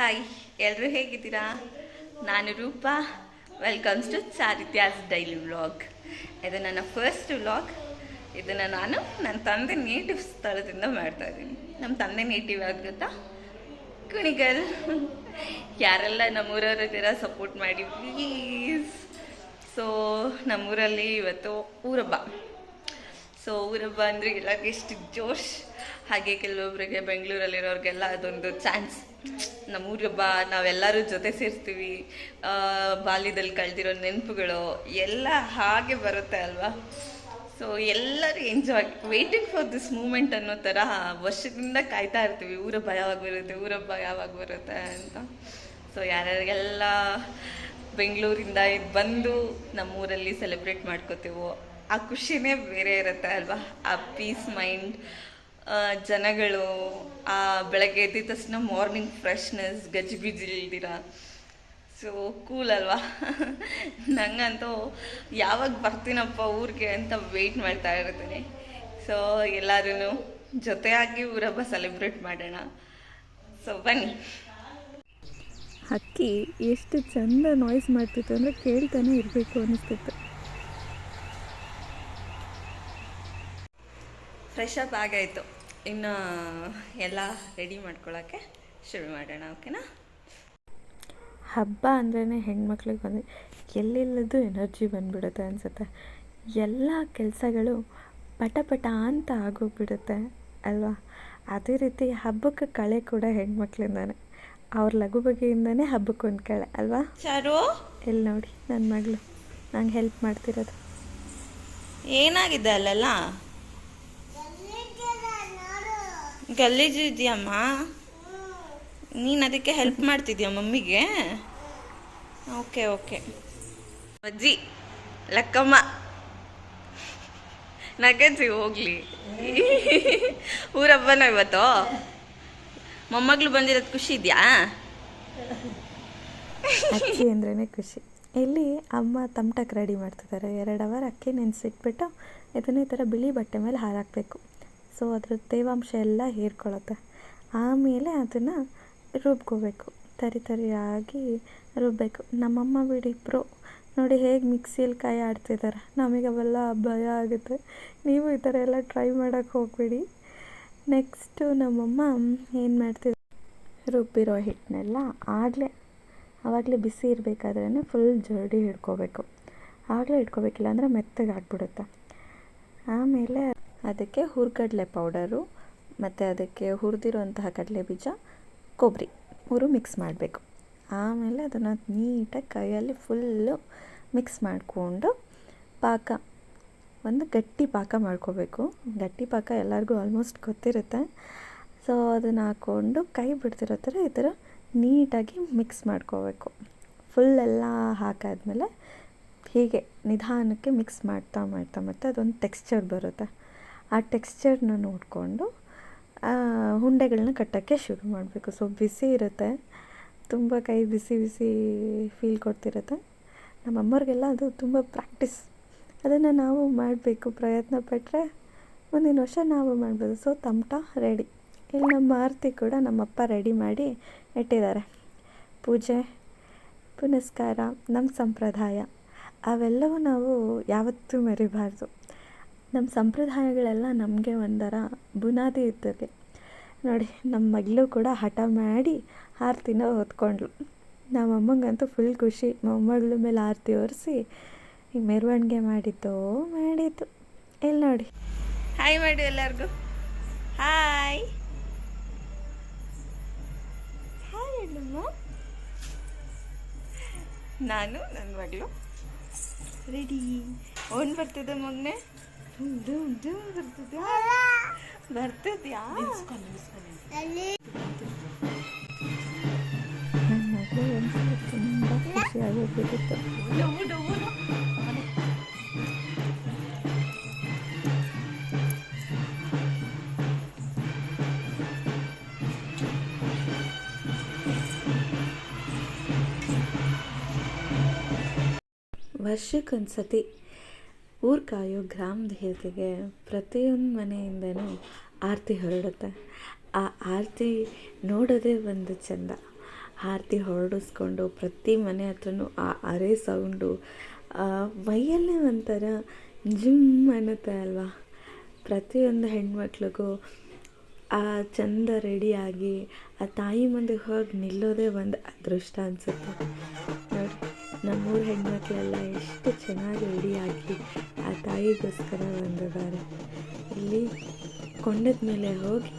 Hi ಎಲ್ಲರೂ ಹೇಗಿದ್ದೀರಾ? ನಾನು Roopa. Welcomes to Charithya's daily vlog ಇದು ನನ್ನ ಫಸ್ಟ್ ವ್ಲಾಗ್ ಇದನ್ನು ನಾನು ನನ್ನ ತಂದೆ ನೇಟಿವ್ ಸ್ಥಳದಿಂದ ಮಾಡ್ತಾ ಇದ್ದೀನಿ. ನಮ್ಮ ತಂದೆ ನೇಟಿವ್ ಯಾವ್ದು ಗೊತ್ತಾ ಕುಣಿಗಲ್. ಯಾರೆಲ್ಲ ನಮ್ಮೂರವ್ರ ಇದ್ದೀರಾ ಸಪೋರ್ಟ್ ಮಾಡಿ ಪ್ಲೀಸ್ ಸೊ ನಮ್ಮೂರಲ್ಲಿ ಇವತ್ತು ಊರಬ್ಬ. ಸೊ ಊರಬ್ಬ ಅಂದರೆ ಎಲ್ಲರಿಗೆ ಎಷ್ಟು ಜೋಶ್. ಹಾಗೆ ಕೆಲವೊಬ್ಬರಿಗೆ ಬೆಂಗಳೂರಲ್ಲಿರೋರಿಗೆಲ್ಲ ಅದೊಂದು ಚಾನ್ಸ್ ನಮ್ಮ ಬಾ ನಾವೆಲ್ಲರೂ ಜೊತೆ ಸೇರ್ತೀವಿ ಬಾಲ್ಯದಲ್ಲಿ ಕಳೆದಿರೋ ನೆನಪುಗಳು ಎಲ್ಲ ಹಾಗೆ ಬರುತ್ತೆ ಅಲ್ವಾ? ಸೊ ಎಲ್ಲರೂ enjoy waiting for this moment ಅನ್ನೋ ಥರ ವರ್ಷದಿಂದ ಕಾಯ್ತಾ ಇರ್ತೀವಿ. ಊರಬ್ಬ ಯಾವಾಗ ಬರುತ್ತೆ, ಊರಬ್ಬ ಯಾವಾಗ ಬರುತ್ತೆ ಅಂತ. ಸೊ ಯಾರ್ಯಾರಿಗೆಲ್ಲ ಬೆಂಗಳೂರಿಂದ ಇದು ಬಂದು ನಮ್ಮೂರಲ್ಲಿ ಸೆಲೆಬ್ರೇಟ್ ಮಾಡ್ಕೋತೀವೋ, ಆ ಖುಷಿನೇ ಬೇರೆ ಇರುತ್ತೆ ಅಲ್ವಾ? ಆ ಪೀಸ್ ಮೈಂಡ್ ಜನಗಳು ಆ ಬೆಳಗ್ಗೆ ಎದ್ದಿದ ತಕ್ಷಣ ಮಾರ್ನಿಂಗ್ ಫ್ರೆಶ್ನೆಸ್ ಗಜಿಬಿಜಿ ಇಲ್ದಿರ? ಸೊ ಕೂಲ್ ಅಲ್ವಾ? ನಂಗಂತೂ ಯಾವಾಗ ಬರ್ತೀನಪ್ಪ ಊರಿಗೆ ಅಂತ ವೆಯ್ಟ್ ಮಾಡ್ತಾ ಇರ್ತೀನಿ. ಸೊ ಎಲ್ಲರೂ ಜೊತೆಯಾಗಿ ಊರಬ್ಬ ಸೆಲೆಬ್ರೇಟ್ ಮಾಡೋಣ. ಸೊ ಬನ್ನಿ. ಹಕ್ಕಿ ಎಷ್ಟು ಚಂದ ನಾಯ್ಸ್ ಮಾಡ್ತಿತ್ತು ಅಂದರೆ ಕೇಳ್ತಾನೆ ಇರಬೇಕು ಅನಿಸ್ತಿತ್ತು. ಫ್ರೆಶ್ ಅಪ್ ಆಗಾಯಿತು. ಇನ್ನು ಎಲ್ಲ ರೆಡಿ ಮಾಡ್ಕೊಳ್ಳೋಕ್ಕೆ ಶುರು ಮಾಡೋಣ ಓಕೆನಾ ಹಬ್ಬ ಅಂದ್ರೇ ಹೆಣ್ಮಕ್ಳಿಗೆ ಬಂದರೆ ಎಲ್ಲೆಲ್ಲದು ಎನರ್ಜಿ ಬಂದ್ಬಿಡುತ್ತೆ ಅನಿಸುತ್ತೆ. ಎಲ್ಲ ಕೆಲಸಗಳು ಪಟ ಪಟ ಅಂತ ಆಗೋಗ್ಬಿಡುತ್ತೆ ಅಲ್ವಾ? ಅದೇ ರೀತಿ ಹಬ್ಬಕ್ಕೆ ಕಳೆ ಕೂಡ ಹೆಣ್ಮಕ್ಳಿಂದಾನೆ. ಅವ್ರ ಲಘು ಬಗೆಯಿಂದಾನೇ ಹಬ್ಬಕ್ಕೆ ಒಂದು ಕಳೆ ಅಲ್ವಾ? ಚಾರು? ಎಲ್ಲಿ ನೋಡಿ ನನ್ನ ಮಗಳು ನಂಗೆ ಹೆಲ್ಪ್ ಮಾಡ್ತಿರೋದು. ಏನಾಗಿದೆ ಅಲ್ಲೆಲ್ಲ? ಗಲೀಜು ಇದೆಯಮ್ಮ ನೀನು ಅದಕ್ಕೆ ಹೆಲ್ಪ್ ಮಾಡ್ತಿದ್ಯಾ ಮಮ್ಮಿಗೆ? ಓಕೆ ಓಕೆ ಅಜ್ಜಿ, ಲಕ್ಕಮ್ಮ. ನಗಜ್ಜಿ ಹೋಗ್ಲಿ. ಊರಬ್ಬನ ಇವತ್ತು? ಮೊಮ್ಮಗಳು ಬಂದಿರೋದು ಖುಷಿ ಇದೆಯಾ? ಅಕ್ಕಿ ಅಂದ್ರೇ ಖುಷಿ. ಇಲ್ಲಿ ಅಮ್ಮ ತಮಟಕ್ಕೆ ರೆಡಿ ಮಾಡ್ತಿದ್ದಾರೆ. ಎರಡು ಅವರ್ ಅಕ್ಕಿ ನೆನೆಸಿಟ್ಬಿಟ್ಟು ಇದನ್ನ ಈ ಥರ ಬಿಳಿ ಬಟ್ಟೆ ಮೇಲೆ ಹಾರಾಕಬೇಕು ಸೊ ಅದರ ತೇವಾಂಶ ಎಲ್ಲ ಹೀರ್ಕೊಳ್ಳುತ್ತೆ ಆಮೇಲೆ ಅದನ್ನು ರುಬ್ಕೋಬೇಕು. ತರಿ ತರಿಯಾಗಿ ರುಬ್ಬಬೇಕು ನಮ್ಮಮ್ಮ ಬಿಡಿ ಪ್ರೋ ನೋಡಿ ಹೇಗೆ ಮಿಕ್ಸಿಯಲ್ಲಿ ಕೈ ಆಡ್ತಿದ್ದಾರೆ ನಮಗೆ ಅವೆಲ್ಲ ಭಯ ಆಗುತ್ತೆ. ನೀವು ಈ ಥರ ಎಲ್ಲ ಟ್ರೈ ಮಾಡೋಕ್ಕೆ ಹೋಗಬೇಡಿ. ನೆಕ್ಸ್ಟು ನಮ್ಮಮ್ಮ ಏನು ಮಾಡ್ತಿದ್ರು ರುಬ್ಬಿರೋ ಹಿಟ್ಟನ್ನೆಲ್ಲ ಆಗಲೇ ಆವಾಗಲೇ ಬಿಸಿ ಇರಬೇಕಾದ್ರೇ ಫುಲ್ ಜರಡಿ ಹಿಡ್ಕೋಬೇಕು. ಆಗಲೇ ಹಿಡ್ಕೋಬೇಕಿಲ್ಲ ಅಂದರೆ ಮೆತ್ತಗೆ ಆಗ್ಬಿಡುತ್ತೆ ಆಮೇಲೆ ಅದಕ್ಕೆ ಹುರ್ಗಡಲೆ ಪೌಡರು, ಮತ್ತು ಅದಕ್ಕೆ ಹುರಿದಿರುವಂತಹ ಕಡಲೆ ಬೀಜ ಕೊಬ್ಬರಿ ಮೂರು ಮಿಕ್ಸ್ ಮಾಡಬೇಕು. ಆಮೇಲೆ ಅದನ್ನು ನೀಟಾಗಿ ಕೈಯಲ್ಲಿ ಫುಲ್ಲು ಮಿಕ್ಸ್ ಮಾಡಿಕೊಂಡು ಪಾಕ, ಒಂದು ಗಟ್ಟಿ ಪಾಕ ಮಾಡ್ಕೋಬೇಕು. ಗಟ್ಟಿ ಪಾಕ ಎಲ್ಲರಿಗೂ ಆಲ್ಮೋಸ್ಟ್ ಗೊತ್ತಿರುತ್ತೆ. ಸೊ ಅದನ್ನು ಹಾಕ್ಕೊಂಡು ಕೈ ಬಿಡ್ತಿರೋ ಥರ ಈ ಥರ ನೀಟಾಗಿ ಮಿಕ್ಸ್ ಮಾಡ್ಕೋಬೇಕು. ಫುಲ್ ಎಲ್ಲ ಹಾಕಾದ್ಮೇಲೆ ಹೀಗೆ ನಿಧಾನಕ್ಕೆ ಮಿಕ್ಸ್ ಮಾಡ್ತಾ ಮಾಡ್ತಾ ಮಾಡ್ತಾ ಅದೊಂದು ಟೆಕ್ಸ್ಚರ್ ಬರುತ್ತೆ. ಆ ಟೆಕ್ಸ್ಚರ್ನ ನೋಡಿಕೊಂಡು ಉಂಡೆಗಳನ್ನ ಕಟ್ಟೋಕ್ಕೆ ಶುರು ಮಾಡಬೇಕು. ಸೊ ಬಿಸಿ ಇರುತ್ತೆ. ತುಂಬ ಕೈ ಬಿಸಿ ಬಿಸಿ ಫೀಲ್ ಕೊಡ್ತಿರುತ್ತೆ. ನಮ್ಮ ಅದು ತುಂಬ ಪ್ರಾಕ್ಟೀಸ್ ಅದನ್ನು ನಾವು ಮಾಡಬೇಕು. ಪ್ರಯತ್ನ ಪಟ್ಟರೆ ಮುಂದಿನ ವರ್ಷ ನಾವು ಮಾಡ್ಬೋದು. ಸೊ ತಮಟ ರೆಡಿ ಇಲ್ಲಿ ನಮ್ಮ ಆರತಿ ಕೂಡ ನಮ್ಮಪ್ಪ ರೆಡಿ ಮಾಡಿ ಇಟ್ಟಿದ್ದಾರೆ ಪೂಜೆ, ಪುನಸ್ಕಾರ, ನಮ್ಮ ಸಂಪ್ರದಾಯ, ಅವೆಲ್ಲವೂ ನಾವು ಯಾವತ್ತೂ ಮರಿಬಾರ್ದು. ನಮ್ಮ ಸಂಪ್ರದಾಯಗಳೆಲ್ಲ ನಮಗೆ ಒಂಥರ ಬುನಾದಿ ಇದ್ದಕ್ಕೆ ನೋಡಿ, ನಮ್ಮ ಮಗಳು ಕೂಡ ಹಠ ಮಾಡಿ ಆರತಿನ ಹೊತ್ಕೊಂಡ್ಳು. ನಮ್ಮ ಅಮ್ಮಂಗಂತೂ ಫುಲ್ ಖುಷಿ. ಮೊಮ್ಮಗಳ ಮೇಲೆ ಆರತಿ ಒರೆಸಿ ಈಗ ಮೆರವಣಿಗೆ ಮಾಡಿದ್ದು ಮಾಡಿದ್ದು. ಎಲ್ಲಿ ನೋಡಿ. ಹಾಯ್ ಮಾಡಿ ಎಲ್ಲರಿಗೂ. ಹಾಯ್ ಹಾಯ್ ನಾನು, ನನ್ನ ಮಗಳು. ರೆಡಿ ಓನ್ ಬರ್ತದೆ ಮಗನೆ? ಬರ್ತದ್ಯಾ ಬರ್ತದ್ಯಾ ನನ್ನ ಮಗಳು ಒಂದು ತುಂಬ ಖುಷಿಯಾಗೋಗ್ಬಿಟ್ಟಿತ್ತು ಡವು ಡವು ವರ್ಷಕ್ಕೊಂದು ಸತಿ ಊರು ಕಾಯೋ ಗ್ರಾಮ ದೇವತೆಗೆ ಪ್ರತಿಯೊಂದು ಮನೆಯಿಂದನೂ ಆರತಿ ಹೊರಡುತ್ತೆ. ಆ ಆರತಿ ನೋಡೋದೇ ಒಂದು ಚೆಂದ. ಆರತಿ ಹೊರಡಿಸ್ಕೊಂಡು ಪ್ರತಿ ಮನೆ ಹತ್ರನೂ ಆ ಅರೆ ಸೌಂಡು ಮೈಯಲ್ಲೇ ಒಂಥರ ಜಿಮ್ ಅನ್ನುತ್ತೆ ಅಲ್ವಾ? ಪ್ರತಿಯೊಂದು ಹೆಣ್ಮಕ್ಳಿಗೂ ಆ ಚಂದ ರೆಡಿಯಾಗಿ ಆ ತಾಯಿ ಮುಂದೆ ಹೋಗಿ ನಿಲ್ಲೋದೇ ಒಂದು ಅದೃಷ್ಟ ಅನಿಸುತ್ತೆ. ನಮ್ಮೂರ ಹೆಣ್ಮಕ್ಳೆಲ್ಲ ಎಷ್ಟು ಚೆನ್ನಾಗಿ ರೆಡಿಯಾಗಿ ಆ ತಾಯಿಗೋಸ್ಕರ ಬಂದಿದ್ದಾರೆ. ಇಲ್ಲಿ ಕೊಂಡದ ಮೇಲೆ ಹೋಗಿ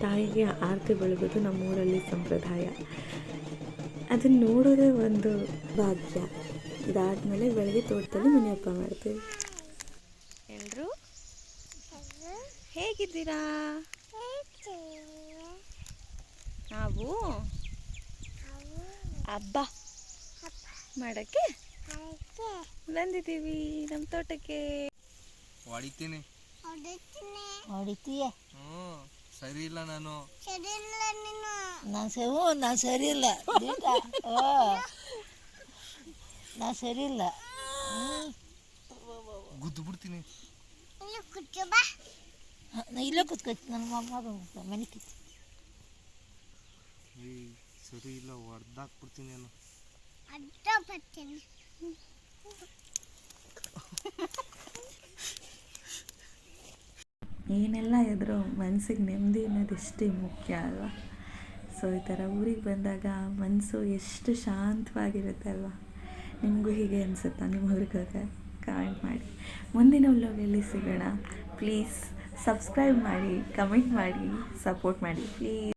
ತಾಯಿಗೆ ಆರತಿ ಬೆಳಗೋದು ನಮ್ಮೂರಲ್ಲಿ ಸಂಪ್ರದಾಯ. ಅದನ್ನು ನೋಡೋದೇ ಒಂದು ಭಾಗ್ಯ. ಇದಾದಮೇಲೆ ಬೆಳಗ್ಗೆ ತೋಟದಲ್ಲಿ ಮನೆ ಹಬ್ಬ ಮಾಡ್ತೀವಿ. ಎಲ್ಲರೂ ಹೇಗಿದ್ದೀರಾ? ನಾವು ಹಬ್ಬ. ಮಾಡಕ್ಕೆ? ಬಂದಿದ್ದೀವಿ ನಮ್ಮ ತೋಟಕ್ಕೆ. ಹೊಡಿತೀನಿ. ಹೊಡಿತೀಯ? ಹ್ಞೂ ಸರಿ ಇಲ್ಲ ನಾನು. ನಾನು. ಸರಿ ಹ್ಞೂ ನಾನು ಸರಿ ಇಲ್ಲ. ನಾನು ಸರಿ ಇಲ್ಲ. ಗುದ್ದು ಬಿಡ್ತೀನಿ. ನಾ ಇಲ್ಲೇ ಕೂತ್ಕೊಳ್ತೀನಿ ನನ್ನ ಮಮ್ಮ ಮನೆ ಕಿತ್ತು ಏಯ್ ಸರಿ ಇಲ್ಲ ಹೊಡ್ದಾಕ್ಬಿಡ್ತೀನಿ ನಾನು. ಏನೆಲ್ಲ ಇದ್ರೂ ಮನಸ್ಸಿಗೆ ನೆಮ್ಮದಿ ಅನ್ನೋದು ಎಷ್ಟೇ ಮುಖ್ಯ ಅಲ್ವಾ? ಸೊ ಈ ಥರ ಊರಿಗೆ ಬಂದಾಗ ಮನಸ್ಸು ಎಷ್ಟು ಶಾಂತವಾಗಿರುತ್ತೆ ಅಲ್ವಾ? ನಿಮಗೂ ಹೀಗೆ ಅನಿಸುತ್ತಾ? ನಿಮ್ಮ ಊರಿಗೆ ಮಾಡಿ. ಮುಂದಿನ ವ್ಲಾಗಲ್ಲಿ ಸಿಗೋಣ. ಪ್ಲೀಸ್ ಸಬ್ಸ್ಕ್ರೈಬ್ ಮಾಡಿ ಕಮೆಂಟ್ ಮಾಡಿ ಸಪೋರ್ಟ್ ಮಾಡಿ. ಪ್ಲೀಸ್